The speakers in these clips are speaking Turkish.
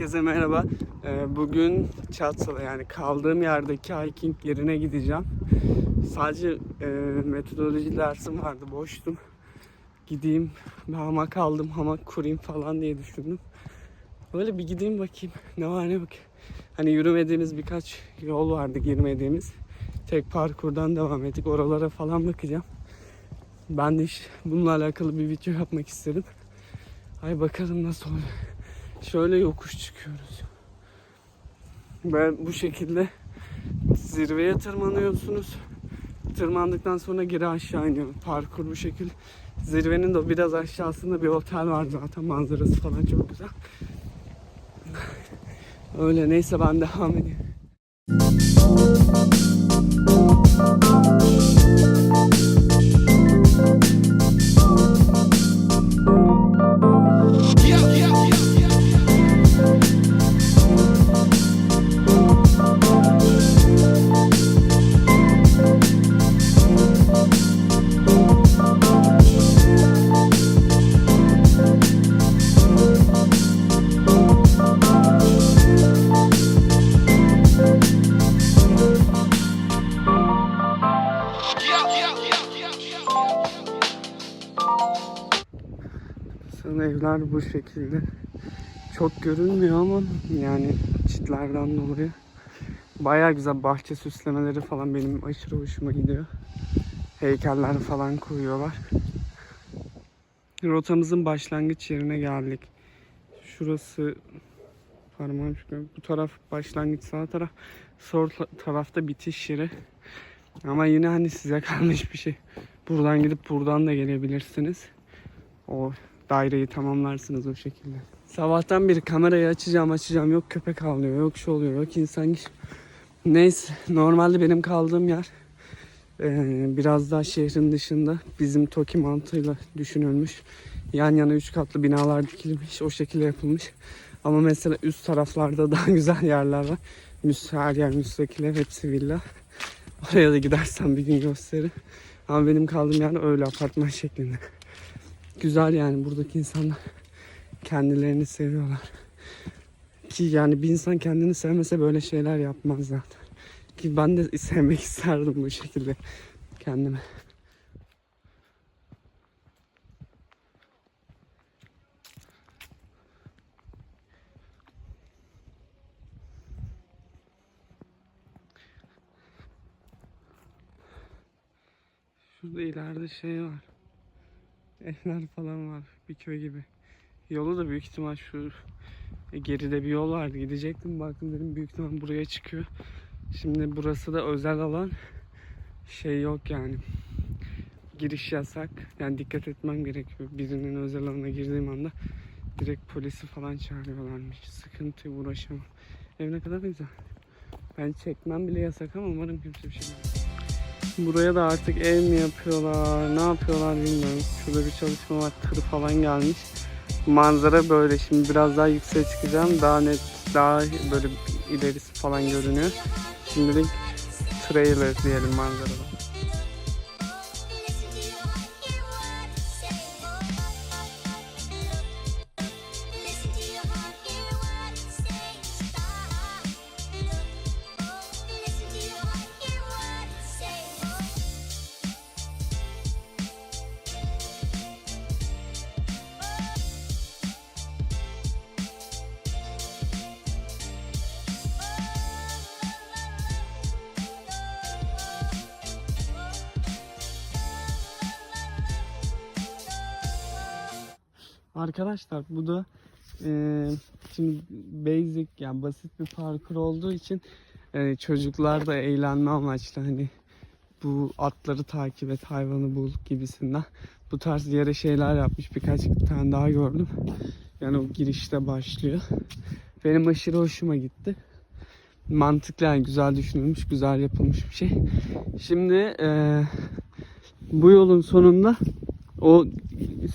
Herkese merhaba. Ee, Bugün Çatsa'da yani kaldığım yerdeki hiking yerine gideceğim. Sadece e, metodoloji dersim vardı, boştum. Gideyim, hamak aldım, hamak kurayım falan diye düşündüm. Böyle bir gideyim bakayım ne var ne yok. Hani yürümediğimiz birkaç yol vardı girmediğimiz. Tek parkurdan devam ettik. Oralara falan bakacağım. Ben de işte bununla alakalı bir video yapmak istedim. Ay bakalım nasıl oluyor. Şöyle yokuş çıkıyoruz. Ve bu şekilde zirveye tırmanıyorsunuz. Tırmandıktan sonra geri aşağı iniyor. Parkur bu şekil. Zirvenin de biraz aşağısında bir otel var zaten. Manzarası falan çok güzel. Öyle neyse ben devam edeyim. Son evler bu şekilde. Çok görünmüyor ama yani çitlerden dolayı. Baya güzel bahçe süslemeleri falan benim aşırı hoşuma gidiyor. Heykeller falan koyuyorlar. Rotamızın başlangıç yerine geldik. Şurası parmağım çıkıyor. Bu taraf başlangıç sağ taraf. Sol ta- tarafta bitiş yeri. Ama yine hani size kalmış bir şey. Buradan gidip buradan da gelebilirsiniz. O daireyi tamamlarsınız o şekilde. Sabahtan beri kamerayı açacağım açacağım yok köpek avlıyor yok şu oluyor yok insan. Neyse normalde benim kaldığım yer eee, biraz daha şehrin dışında bizim TOKİ mantığıyla düşünülmüş. Yan yana üç katlı binalar dikilmiş o şekilde yapılmış. Ama mesela üst taraflarda daha güzel yerler var. Müs her yer müstakil ev hepsi villa. Oraya da gidersem bir gün gösteririm. Ama benim kaldığım yer öyle apartman şeklinde. Güzel yani buradaki insanlar kendilerini seviyorlar. Ki yani bir insan kendini sevmese böyle şeyler yapmaz zaten. Ki ben de sevmek isterdim bu şekilde kendimi. Şurada ileride şey var. Evler falan var. Bir köy gibi. Yolu da büyük ihtimal şu e, geride bir yol vardı. Gidecektim baktım dedim büyük ihtimal buraya çıkıyor. Şimdi burası da özel alan. Şey yok yani. Giriş yasak. Yani dikkat etmem gerekiyor. Birinin özel alana girdiğim anda direkt polisi falan çağırıyorlarmış. Sıkıntı uğraşamam. Ev ne kadar güzel. Ben çekmem bile yasak ama umarım kimse bir şey demez. Buraya da artık ev mi yapıyorlar, ne yapıyorlar bilmiyorum. Şurada bir çalışma var, tır falan gelmiş. Manzara böyle. Şimdi biraz daha yükseğe çıkacağım. Daha net, daha böyle ilerisi falan görünüyor. Şimdilik trailer diyelim manzarada. Arkadaşlar bu da eee, şimdi basic yani basit bir parkur olduğu için eee, çocuklar da eğlenme amaçlı hani bu atları takip et hayvanı bul gibisinden bu tarz yere şeyler yapmış birkaç tane daha gördüm. Yani o girişte başlıyor. Benim aşırı hoşuma gitti. Mantıklı yani güzel düşünülmüş, güzel yapılmış bir şey. Şimdi eee, bu yolun sonunda o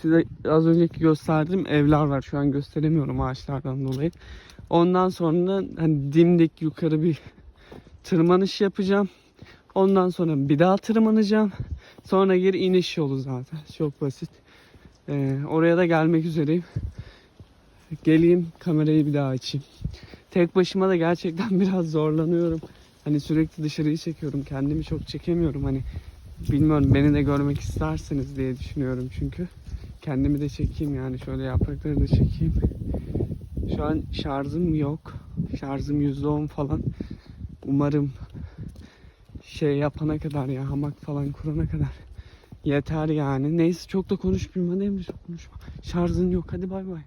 size az önceki gösterdiğim evler var. Şu an gösteremiyorum ağaçlardan dolayı. Ondan sonra hani dimdik yukarı bir tırmanış yapacağım. Ondan sonra bir daha tırmanacağım. Sonra geri iniş yolu zaten. Çok basit. Ee, oraya da gelmek üzereyim. Geleyim kamerayı bir daha açayım. Tek başıma da gerçekten biraz zorlanıyorum. Hani sürekli dışarıyı çekiyorum. Kendimi çok çekemiyorum. Hani bilmiyorum beni de görmek istersiniz diye düşünüyorum çünkü. Kendimi de çekeyim yani şöyle yaprakları da çekeyim. Şu an şarjım yok. Şarjım %10 falan. Umarım şey yapana kadar ya hamak falan kurana kadar yeter yani. Neyse çok da konuşmayayım hadi Emre konuşma. Şarjın yok hadi bay bay.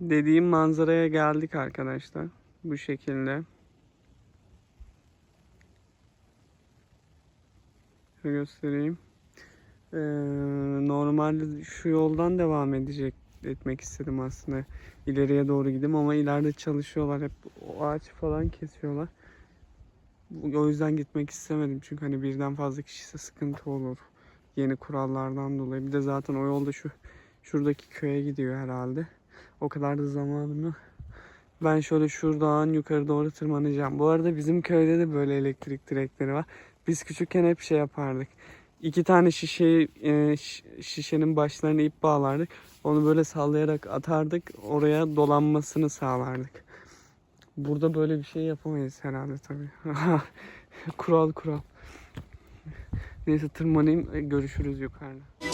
Dediğim manzaraya geldik arkadaşlar. Bu şekilde. Şöyle göstereyim. Ee, normalde şu yoldan devam edecek etmek istedim aslında. İleriye doğru gideyim ama ileride çalışıyorlar. Hep o ağaç falan kesiyorlar. O yüzden gitmek istemedim. Çünkü hani birden fazla kişiyse sıkıntı olur. Yeni kurallardan dolayı. Bir de zaten o yolda şu şuradaki köye gidiyor herhalde. O kadar da zamanım yok. Ben şöyle şuradan yukarı doğru tırmanacağım. Bu arada bizim köyde de böyle elektrik direkleri var. Biz küçükken hep şey yapardık. İki tane şişe, e, şişenin başlarına ip bağlardık. Onu böyle sallayarak atardık. Oraya dolanmasını sağlardık. Burada böyle bir şey yapamayız herhalde tabii. kural kural. Neyse tırmanayım. e, Görüşürüz yukarıda.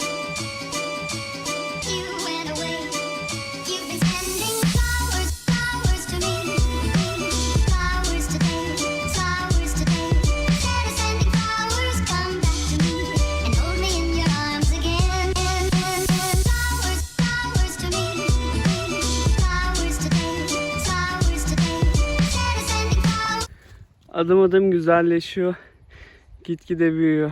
Adım adım güzelleşiyor. Gitgide büyüyor.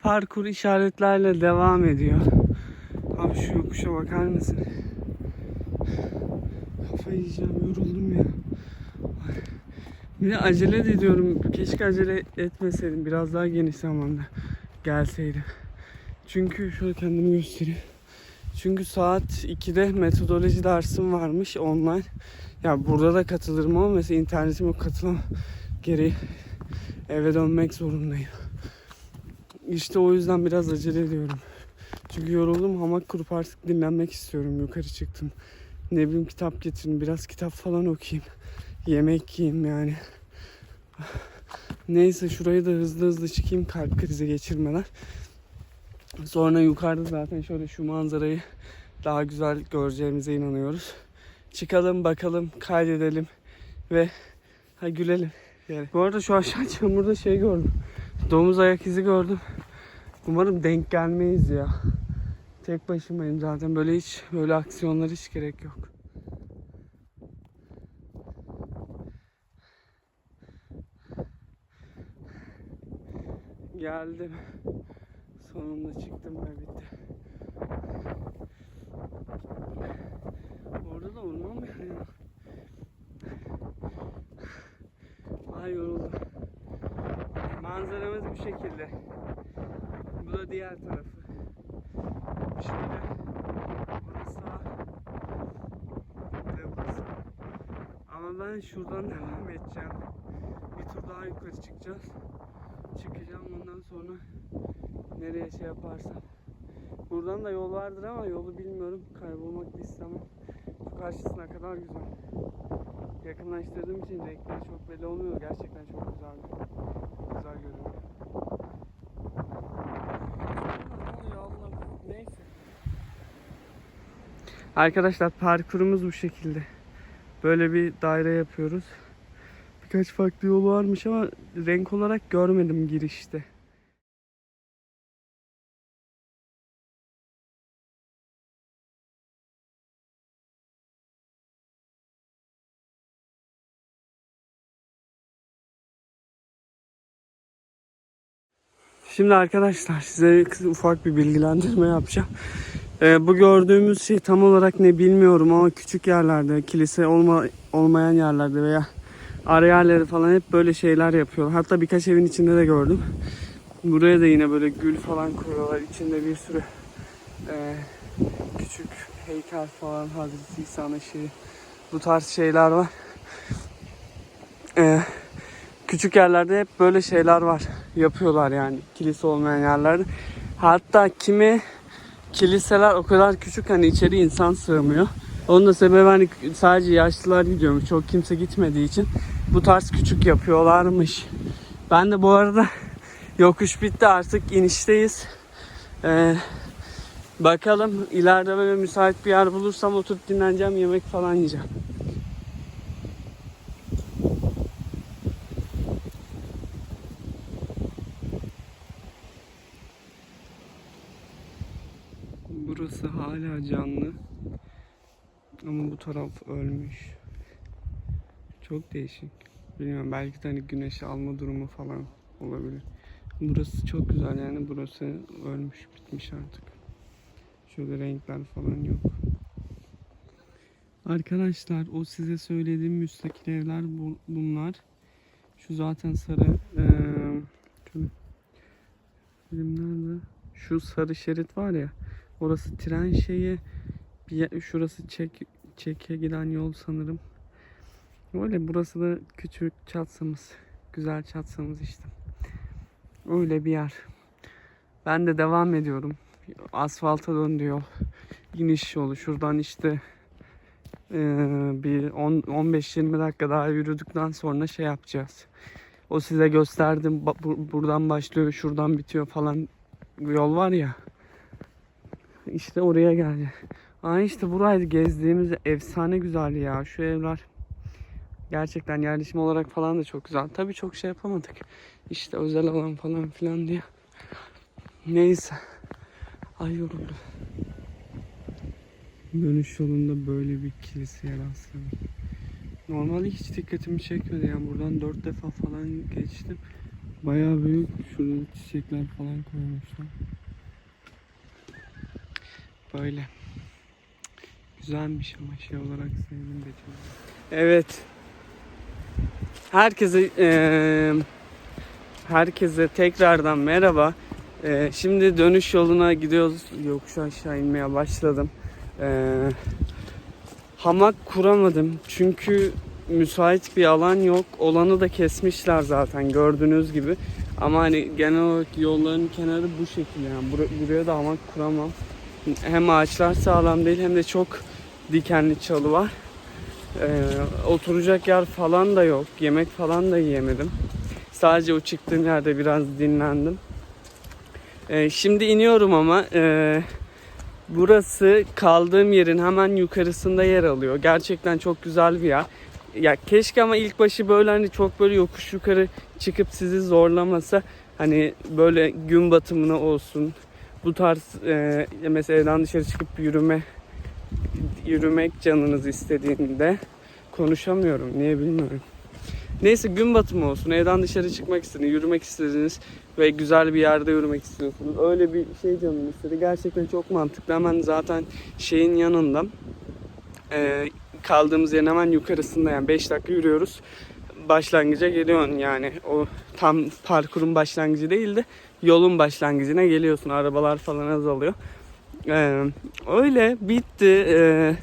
Parkur işaretlerle devam ediyor. Abi şu yokuşa bakar mısın? Kafayı yiyeceğim, yoruldum ya. Bir de acele de ediyorum. Keşke acele etmeseydim. Biraz daha geniş zamanda gelseydim. Çünkü şöyle kendimi göstereyim. Çünkü saat 2'de metodoloji dersim varmış online. Ya burada da katılırım ama mesela internetim yok katılamam. Geri eve dönmek zorundayım. İşte o yüzden biraz acele ediyorum. Çünkü yoruldum hamak kurup artık dinlenmek istiyorum. Yukarı çıktım. Ne bileyim kitap getirin biraz kitap falan okuyayım. Yemek yiyeyim yani. Neyse şurayı da hızlı hızlı çıkayım kalp krizi geçirmeden. Sonra yukarıda zaten şöyle şu manzarayı daha güzel göreceğimize inanıyoruz. Çıkalım bakalım kaydedelim ve ha gülelim. Yani. Bu arada şu aşağı çamurda şey gördüm. Domuz ayak izi gördüm. Umarım denk gelmeyiz ya. Tek başımayım zaten böyle hiç böyle aksiyonlar hiç gerek yok. Geldim. Sonunda çıktım ve bitti. Orada da orman mı ya? Ay yoruldum. Manzaramız bu şekilde. Bu da diğer tarafı. Şöyle. Burası. Ve burası. Ama ben şuradan devam edeceğim. Bir tur daha yukarı çıkacağız. Çıkacağım ondan sonra nereye şey yaparsam. Buradan da yol vardır ama yolu bilmiyorum. Kaybolmak da istemem. Bu karşısına kadar güzel. Yakınlaştırdığım için renkleri çok belli olmuyor. Gerçekten çok güzel. Güzel görünüyor. Neyse. Arkadaşlar parkurumuz bu şekilde. Böyle bir daire yapıyoruz. Birkaç farklı yol varmış ama renk olarak görmedim girişte. Şimdi arkadaşlar size ufak bir bilgilendirme yapacağım. Ee, bu gördüğümüz şey tam olarak ne bilmiyorum ama küçük yerlerde, kilise olma, olmayan yerlerde veya ara yerleri falan hep böyle şeyler yapıyor. Hatta birkaç evin içinde de gördüm. Buraya da yine böyle gül falan koyuyorlar. İçinde bir sürü e, küçük heykel falan Hazreti İsa'nın şeyi. Bu tarz şeyler var. E, küçük yerlerde hep böyle şeyler var. Yapıyorlar yani kilise olmayan yerlerde. Hatta kimi kiliseler o kadar küçük hani içeri insan sığmıyor. Onun da sebebi hani sadece yaşlılar gidiyormuş. Çok kimse gitmediği için bu tarz küçük yapıyorlarmış. Ben de bu arada yokuş bitti artık inişteyiz. Ee, bakalım ileride böyle müsait bir yer bulursam oturup dinleneceğim yemek falan yiyeceğim. Burası hala canlı. Ama bu taraf ölmüş. Çok değişik. Bilmiyorum belki de hani güneş alma durumu falan olabilir. Burası çok güzel yani burası ölmüş bitmiş artık. Şöyle renkler falan yok. Arkadaşlar o size söylediğim müstakil evler bu- bunlar. Şu zaten sarı nerede? Şu sarı şerit var ya orası tren şeyi bir şurası çek çeke giden yol sanırım. Öyle burası da küçük çatsamız. Güzel çatsamız işte. Öyle bir yer. Ben de devam ediyorum. Asfalta döndü yol. İniş yolu. Şuradan işte eee, bir 10 15-20 dakika daha yürüdükten sonra şey yapacağız. O size gösterdim. Buradan başlıyor, şuradan bitiyor falan yol var ya. İşte oraya geldi. Aa işte buraydı gezdiğimiz efsane güzel ya. Şu evler gerçekten yerleşim olarak falan da çok güzel. Tabii çok şey yapamadık. İşte özel alan falan filan diye. Neyse. Ay yoruldum. Dönüş yolunda böyle bir kiliseye rastladım. Normalde hiç dikkatimi çekmedi yani buradan dört defa falan geçtim. Bayağı büyük şurada çiçekler falan koymuşlar. Böyle. Güzelmiş ama şey olarak sevdim de. Evet. Herkese eee, herkese tekrardan merhaba. Eee, şimdi dönüş yoluna gidiyoruz. Yokuş aşağı inmeye başladım. Eee, hamak kuramadım çünkü müsait bir alan yok. Olanı da kesmişler zaten gördüğünüz gibi. Ama hani genel olarak yolların kenarı bu şekilde yani Bur- buraya da hamak kuramam. Hem ağaçlar sağlam değil hem de çok dikenli çalı var. Ee, oturacak yer falan da yok. Yemek falan da yiyemedim. Sadece o çıktığım yerde biraz dinlendim. Ee, şimdi iniyorum ama e, burası kaldığım yerin hemen yukarısında yer alıyor. Gerçekten çok güzel bir yer. Ya keşke ama ilk başı böyle hani çok böyle yokuş yukarı çıkıp sizi zorlamasa. Hani böyle gün batımına olsun. Bu tarz e, mesela evden dışarı çıkıp yürüme yürümek canınız istediğinde konuşamıyorum. Niye bilmiyorum. Neyse gün batımı olsun. Evden dışarı çıkmak istediniz, yürümek istediniz ve güzel bir yerde yürümek istiyorsunuz. Öyle bir şey canım istedi. Gerçekten çok mantıklı. Hemen zaten şeyin yanında e, kaldığımız yerin hemen yukarısında yani 5 dakika yürüyoruz. Başlangıca geliyorsun yani. O tam parkurun başlangıcı değil de yolun başlangıcına geliyorsun. Arabalar falan azalıyor. Ee, öyle bitti. Ee,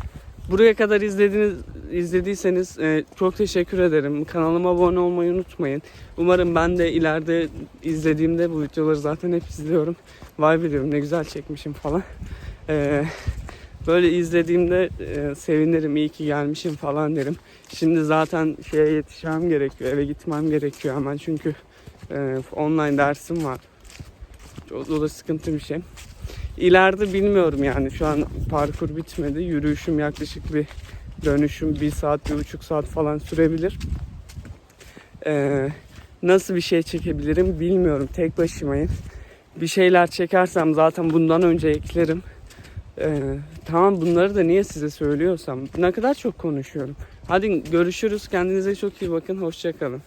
buraya kadar izlediniz izlediyseniz e, çok teşekkür ederim. Kanalıma abone olmayı unutmayın. Umarım ben de ileride izlediğimde bu videoları zaten hep izliyorum. Vay be diyorum ne güzel çekmişim falan. Ee, böyle izlediğimde e, sevinirim iyi ki gelmişim falan derim. Şimdi zaten şeye yetişmem gerekiyor. Eve gitmem gerekiyor hemen çünkü e, online dersim var. O, o da sıkıntı bir şey. İleride bilmiyorum yani şu an parkur bitmedi. Yürüyüşüm yaklaşık bir dönüşüm bir saat, bir buçuk saat falan sürebilir. Ee, nasıl bir şey çekebilirim bilmiyorum. Tek başımayım. Bir şeyler çekersem zaten bundan önce eklerim. Ee, tamam bunları da niye size söylüyorsam ne kadar çok konuşuyorum. Hadi görüşürüz. Kendinize çok iyi bakın. Hoşçakalın.